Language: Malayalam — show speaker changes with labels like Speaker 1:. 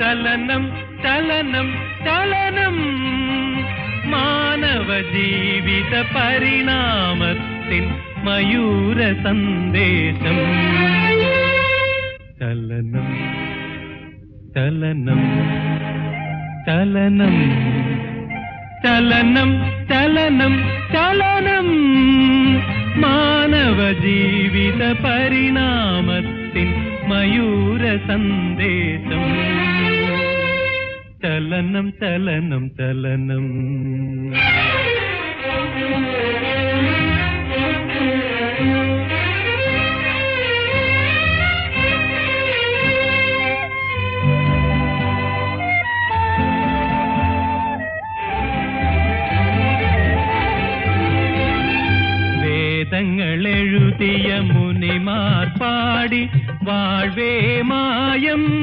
Speaker 1: ചലനം ചലനം ചലനം. മാനവ ജീവിത പരിണാമത്തിൻ മയൂര സന്ദേശം. ചലനം ചലനം ചലനം. ചലനം ചലനം ചലനം. മാനവ ജീവിത പരിണാമത്തിൻ മയൂര സന്ദേശം. ചലനം ചലനം ചലനം വേദങ്ങൾ എഴുതിയ മുനിമാർ പാടി വാഴ്വേ മായം